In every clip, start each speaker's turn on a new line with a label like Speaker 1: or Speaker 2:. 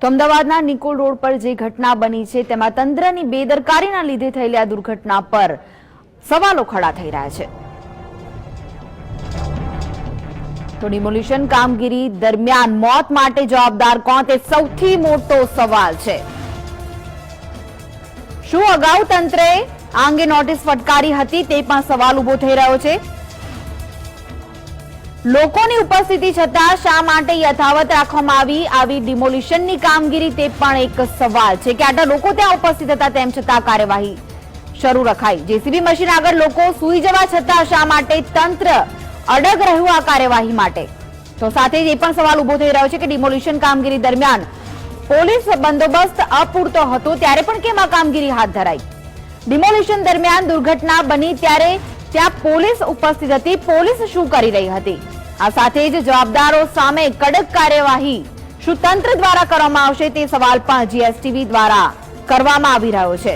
Speaker 1: તો અમદાવાદના નિકોલ રોડ પર જે ઘટના બની છે, તેમાં તંત્રની બેદરકારીના લીધે થયેલી આ દુર્ઘટના પર સવાલો ખડા થઈ રહ્યા છે. તો ડિમોલિશન કામગીરી દરમિયાન મોત માટે જવાબદાર કોણ? તે સૌથી મોટો સવાલ છે. શું અગાઉ તંત્રે આ અંગે નોટિસ ફટકારી હતી? તે પણ સવાલ ઊભો થઈ રહ્યો છે. લોકોની ઉપસ્થિતિ છતાં શા માટે યથાવત રાખવામાં આવી? આવી ડિમોલિશનની કામગીરી તે પણ એક સવાલ છે. કે આટલા લોકો ત્યાં ઉપસ્થિત હતા, તેમ છતાં કાર્યવાહી શરૂ રખાઈ. જેસીબી મશીન આગળ લોકો સૂઈ જવા છતાં શા માટે તંત્ર અડગ રહ્યું આ કાર્યવાહી માટે? તો સાથે જ એ પણ સવાલ ઊભો થઈ રહ્યો છે કે ડિમોલિશન કામગીરી દરમિયાન પોલીસ બંદોબસ્ત અપૂરતો હતો, ત્યારે પણ કેમ આ કામગીરી હાથ ધરાઈ? ડિમોલિશન દરમિયાન દુર્ઘટના બની ત્યારે ત્યાં પોલીસ ઉપસ્થિત હતી. પોલીસ શું કરી રહી હતી? આ સાથે જ જવાબદારો સામે કડક કાર્યવાહી શું તંત્ર દ્વારા કરવામાં આવશે તે સવાલ પણ જીએસટીવી દ્વારા કરવામાં આવી રહ્યો છે.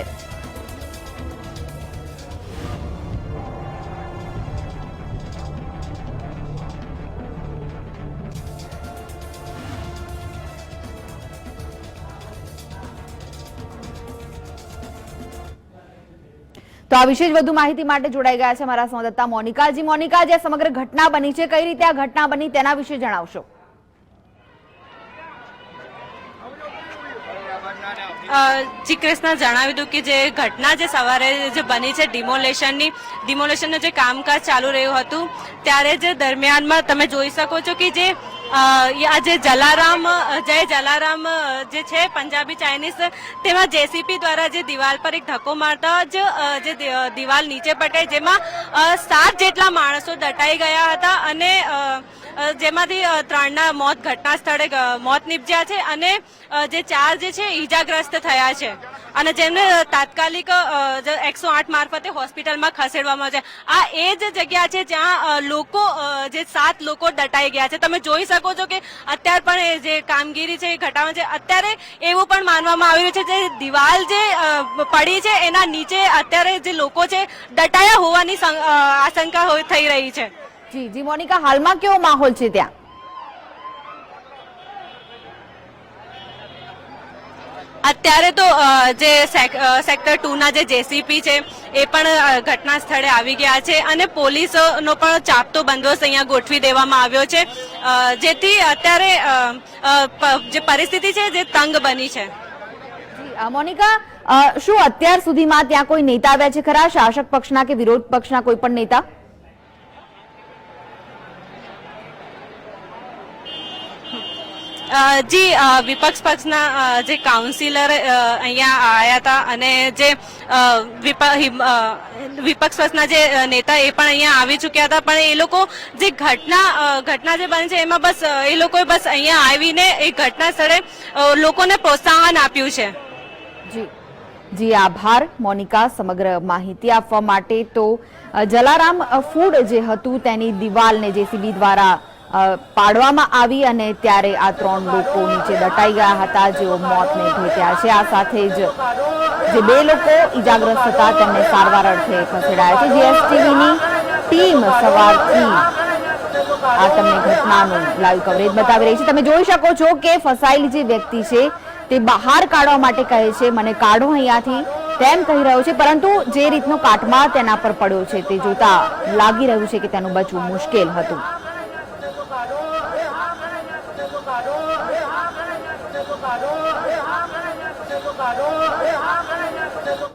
Speaker 1: તો આ વિશે વધુ માહિતી માટે જોડાઈ ગયા છે મારા સંવાદદાતા મોનિકાજી. મોનિકા જે સમગ્ર ઘટના બની છે? કઈ રીતે આ ઘટના બની તેના વિશે જણાવશો.
Speaker 2: જી કૃષ્ણ, જણાવી દઉં કે જે ઘટના જે સવારે જે બની છે ડિમોલેશનની, ડિમોલેશનનું જે કામકાજ ચાલુ રહ્યું હતું, ત્યારે જે દરમિયાનમાં તમે જોઈ શકો છો કે જે અ, આ જે જલારામ જય જલારામ જે છે પંજાબી ચાઇનીઝ તેમાં જેસીપી દ્વારા જે દિવાલ પર એક ધક્કો મારતા જ જે દિવાલ નીચે પટે જેમાં સાત જેટલા માણસો દટાઈ ગયા હતા અને જેમાંથી ત્રણના મોત ઘટના સ્થળે મોત નીપજ્યા છે અને જે ચાર જે છે, ઈજાગ્રસ્ત થયા છે. અને જેમને તાત્કાલિક એકસો આઠ મારફતે હોસ્પિટલમાં ખસેડવામાં છે. આ એ જ જગ્યા છે જ્યાં લોકો જે સાત લોકો દટાઈ ગયા છે. તમે જોઈ શકો છો કે અત્યારે પણ જે કામગીરી છે, એ ઘટાડવા છે. અત્યારે એવું પણ માનવામાં આવી રહ્યું છે જે દિવાલ જે પડી છે, એના નીચે અત્યારે જે લોકો છે, દટાયા હોવાની આશંકા થઈ રહી છે.
Speaker 1: જી જી મોનિકા હાલમાં કેવો માહોલ છે ત્યાં?
Speaker 2: અત્યારે તો જે સેક્ટર ટુ ના જે જેસીપી છે એ પણ ઘટના સ્થળે આવી ગયા છે અને પોલીસનો પણ ચાપતો બંદોબસ્ત અહીંયા ગોઠવી દેવામાં આવ્યો છે. જેથી અત્યારે જે પરિસ્થિતિ છે જે તંગ બની છે.
Speaker 1: મોનિકા શું અત્યાર સુધીમાં ત્યાં કોઈ નેતા આવ્યા છે ખરા? શાસક પક્ષના કે વિરોધ પક્ષના કોઈ પણ નેતા?
Speaker 2: જી વિપક્ષ પક્ષના જે કાઉન્સિલર અહીંયા આવ્યા હતા અને જે વિપક્ષ પક્ષના જે નેતા એ પણ અહીંયા આવી ચૂક્યા હતા. પણ એ લોકો જે ઘટના ઘટના જે બની છે એમાં બસ એ લોકોએ બસ અહીંયા આવીને એ ઘટના સ્થળે લોકોને પ્રોત્સાહન આપ્યું છે.
Speaker 1: જી. જી, આભાર, મોનિકા, સમગ્ર માહિતી આપવા માટે તો જલારામ ફૂડ જે હતું તેની દિવાલને જેસીબી દ્વારા પાડવામાં આવી અને ત્યારે આ ત્રણ લોકો નીચે દટાઈ ગયા હતા, જેઓ મોતને ભેટ્યા છે. આ સાથે જ જે બે લોકો ઈજાગ્રસ્ત હતા, તેમને સારવાર અર્થે ખસેડાયા છે. જીએસટીવીની ટીમ સવારથી આ તમને ઘટનાનું લાઈવ કવરેજ બતાવી રહી છે. તમે જોઈ શકો છો કે ફસાયેલી જે વ્યક્તિ છે, તે બહાર કાઢવા માટે કહે છે, મને કાઢો અહીંયાથી. તેમ કહી રહ્યો છે. પરંતુ જે રીતનો કાટમાળ તેના પર પડ્યો છે, તે જોતા લાગી રહ્યું છે કે તેનું બચવું મુશ્કેલ હતું.
Speaker 3: ਕਾਢੋ
Speaker 1: ਇਹ ਹਾਂ ਕਰੇ ਜਾਂ ਕਿਸੇ ਕੋ ਕਾਢੋ ਇਹ ਹਾਂ ਕਰੇ ਜਾਂ ਕਿਸੇ ਕੋ ਕਾਢੋ ਇਹ ਹਾਂ ਕਰੇ ਜਾਂ ਕਿਸੇ ਕੋ